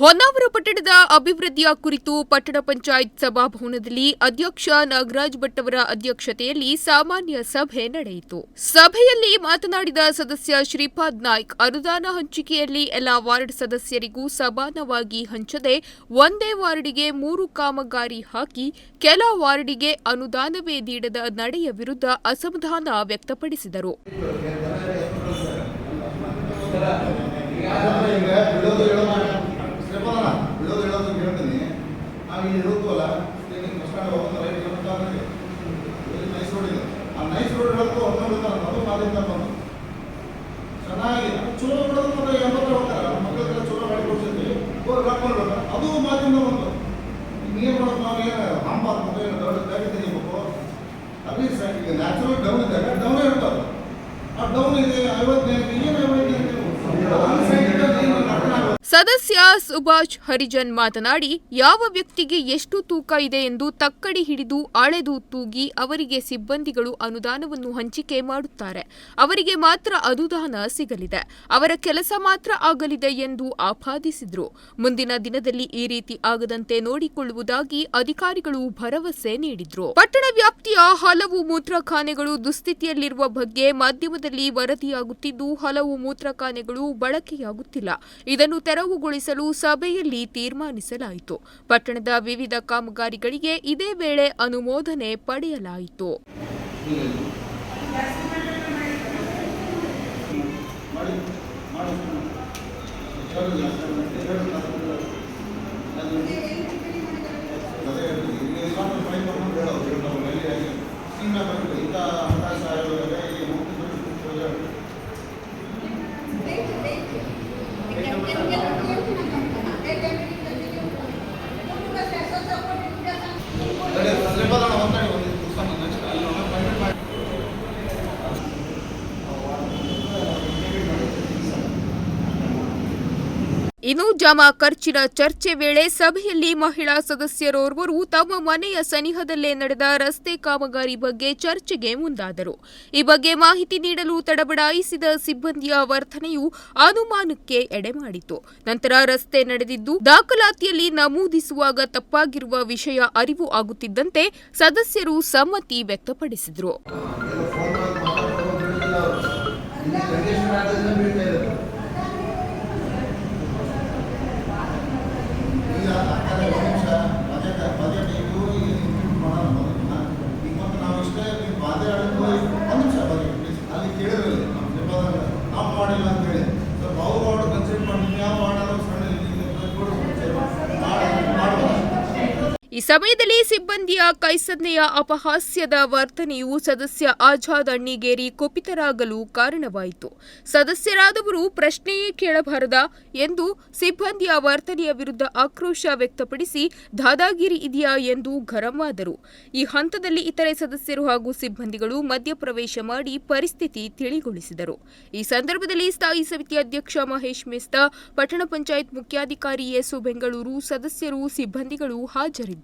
ಹೊನ್ನಾವರ ಪಟ್ಟಣದ ಅಭಿವೃದ್ಧಿಯ ಕುರಿತು ಪಟ್ಟಣ ಪಂಚಾಯತ್ ಸಭಾಭವನದಲ್ಲಿ ಅಧ್ಯಕ್ಷ ನಾಗರಾಜ್ ಭಟ್ ಅವರ ಅಧ್ಯಕ್ಷತೆಯಲ್ಲಿ ಸಾಮಾನ್ಯ ಸಭೆ ನಡೆಯಿತು. ಸಭೆಯಲ್ಲಿ ಮಾತನಾಡಿದ ಸದಸ್ಯ ಶ್ರೀಪಾದ್ ನಾಯ್ಕ್, ಅನುದಾನ ಹಂಚಿಕೆಯಲ್ಲಿ ಎಲ್ಲ ವಾರ್ಡ್ ಸದಸ್ಯರಿಗೂ ಸಮಾನವಾಗಿ ಹಂಚದೆ ಒಂದೇ ವಾರ್ಡಿಗೆ ಮೂರು ಕಾಮಗಾರಿ ಹಾಕಿ ಕೆಲ ವಾರ್ಡಿಗೆ ಅನುದಾನವೇ ನೀಡದ ನಡೆಯ ವಿರುದ್ಧ ಅಸಮಾಧಾನ ವ್ಯಕ್ತಪಡಿಸಿದರು. ನಾವು ಇಲ್ಲಿ ಇರುತ್ತವಲ್ಲ ಈಗ ಬಸ್ ಸ್ಟ್ಯಾಂಡ್ ನೈಸ್ ರೋಡ್ ಇದೆ. ಆ ನೈಸ್ ರೋಡ್ ಹೇಳೋದು ಹೊರಗೆ ಬಿಡ್ತಾರೆ ಅದು ಮಾಲಿಂದ ಬಂದು. ಚೆನ್ನಾಗಿ ಚಲೋ ಬಿಡೋದು ಮತ್ತೆ ಎಂಬತ್ತು ಹೋಗ್ತಾರೆ. ನಮ್ಮ ಮಕ್ಕಳಿಗೆಲ್ಲ ಚಲೋ ಗಾಡಿ ಕೊಡ್ಸಿದ್ವಿ ಹಾಕೊಂಡು ಅದು ಮಾತಿಂದ ಬಂತು ನೀರು ಮಾಡೋದು ನಾವು? ಏನು ಹಂಪ ದೊಡ್ಡ ಗಾಡಿ ತೆಗಿಬೇಕು? ಅದೇ ನ್ಯಾಚುರಲ್ ಡೌನ್ ಇದ್ದಾಗ ಡೌನ್ ಇರ್ತದೆ. ಆ ಡೌನ್ ಇದೆ ಐವತ್ತನೇ ಏನು ಐವತ್ತನೇ ಸದಸ್ಯ ಸುಭಾಷ್ ಹರಿಜನ್ ಮಾತನಾಡಿ, ಯಾವ ವ್ಯಕ್ತಿಗೆ ಎಷ್ಟು ತೂಕ ಇದೆ ಎಂದು ತಕ್ಕಡಿ ಹಿಡಿದು ಅಳೆದು ತೂಗಿ ಅವರಿಗೆ ಸಿಬ್ಬಂದಿಗಳು ಅನುದಾನವನ್ನು ಹಂಚಿಕೆ ಮಾಡುತ್ತಾರೆ. ಅವರಿಗೆ ಮಾತ್ರ ಅನುದಾನ ಸಿಗಲಿದೆ. ಅವರ ಕೆಲಸ ಮಾತ್ರ ಆಗಲಿದೆ ಎಂದು ಆಪಾದಿಸಿದರು. ಮುಂದಿನ ದಿನದಲ್ಲಿ ಈ ರೀತಿ ಆಗದಂತೆ ನೋಡಿಕೊಳ್ಳುವುದಾಗಿ ಅಧಿಕಾರಿಗಳು ಭರವಸೆ ನೀಡಿದ್ರು. ಪಟ್ಟಣ ವ್ಯಾಪ್ತಿಯ ಹಲವು ಮೂತ್ರಖಾನೆಗಳು ದುಸ್ಥಿತಿಯಲ್ಲಿರುವ ಬಗ್ಗೆ ಮಾಧ್ಯಮದಲ್ಲಿ ವರದಿಯಾಗುತ್ತಿದ್ದು, ಹಲವು ಮೂತ್ರಖಾನೆಗಳು ಬಳಕೆಯಾಗುತ್ತಿಲ್ಲ. ಇದನ್ನು ತೆರವುಗೊಳಿಸಲು ಸಭೆಯಲ್ಲಿ ತೀರ್ಮಾನಿಸಲಾಯಿತು. ಪಟ್ಟಣದ ವಿವಿಧ ಕಾಮಗಾರಿಗಳಿಗೆ ಇದೇ ವೇಳೆ ಅನುಮೋದನೆ ಪಡೆಯಲಾಯಿತು. ಇನ್ನು ಜಮಾ ಖರ್ಚಿನ ಚರ್ಚೆ ವೇಳೆ ಸಭೆಯಲ್ಲಿ ಮಹಿಳಾ ಸದಸ್ಯರೋರ್ವರು ತಮ್ಮ ಮನೆಯ ಸನಿಹದಲ್ಲೇ ನಡೆದ ರಸ್ತೆ ಕಾಮಗಾರಿ ಬಗ್ಗೆ ಚರ್ಚೆಗೆ ಮುಂದಾದರು. ಈ ಬಗ್ಗೆ ಮಾಹಿತಿ ನೀಡಲು ತಡಬಡಾಯಿಸಿದ ಸಿಬ್ಬಂದಿಯ ವರ್ತನೆಯು ಅನುಮಾನಕ್ಕೆ ಎಡೆಮಾಡಿತು ನಂತರ ರಸ್ತೆ ನಡೆದಿದ್ದು, ದಾಖಲಾತಿಯಲ್ಲಿ ನಮೂದಿಸುವಾಗ ತಪ್ಪಾಗಿರುವ ವಿಷಯ ಅರಿವು ಆಗುತ್ತಿದ್ದಂತೆ ಸದಸ್ಯರು ಸಮ್ಮತಿ ವ್ಯಕ್ತಪಡಿಸಿದರು. ನಾವು ಮಾಡಿಲ್ಲ ಅಂತ ಹೇಳಿ ಸ್ವಲ್ಪ ಅವ್ರು ವಾರ್ಡ್ ಕನ್ಸಿಡರ್ ಮಾಡಿ ನೀವು ಯಾವ ವಾರ್ಡ್ ಆದ್ರೂ ಸಣ್ಣ ಮಾಡಿ ಮಾಡ್ಬೋದು ಈ ಸಮಯದಲ್ಲಿ ಸಿಬ್ಬಂದಿಯ ಕೈಸನ್ನೆಯ ಅಪಹಾಸ್ಯದ ವರ್ತನೆಯು ಸದಸ್ಯ ಆಜಾದ್ ಅಣ್ಣಿಗೇರಿ ಕುಪಿತರಾಗಲು ಕಾರಣವಾಯಿತು. ಸದಸ್ಯರಾದವರು ಪ್ರಶ್ನೆಯೇ ಕೇಳಬಾರದ ಎಂದು ಸಿಬ್ಬಂದಿಯ ವರ್ತನೆಯ ವಿರುದ್ಧ ಆಕ್ರೋಶ ವ್ಯಕ್ತಪಡಿಸಿ ದಾದಾಗಿರಿ ಇದೆಯಾ ಎಂದು ಗರಂ ಆದರು ಈ ಹಂತದಲ್ಲಿ ಇತರೆ ಸದಸ್ಯರು ಹಾಗೂ ಸಿಬ್ಬಂದಿಗಳು ಮಧ್ಯಪ್ರವೇಶ ಮಾಡಿ ಪರಿಸ್ಥಿತಿ ತಿಳಿಗೊಳಿಸಿದರು. ಈ ಸಂದರ್ಭದಲ್ಲಿ ಸ್ಥಾಯಿ ಸಮಿತಿ ಅಧ್ಯಕ್ಷ ಮಹೇಶ್ ಮೆಸ್ತಾ, ಪಟ್ಟಣ ಪಂಚಾಯತ್ ಮುಖ್ಯಾಧಿಕಾರಿ ಎಸ್ ಬೆಂಗಳೂರು ಸದಸ್ಯರು, ಸಿಬ್ಬಂದಿಗಳು ಹಾಜರಿದ್ದರು.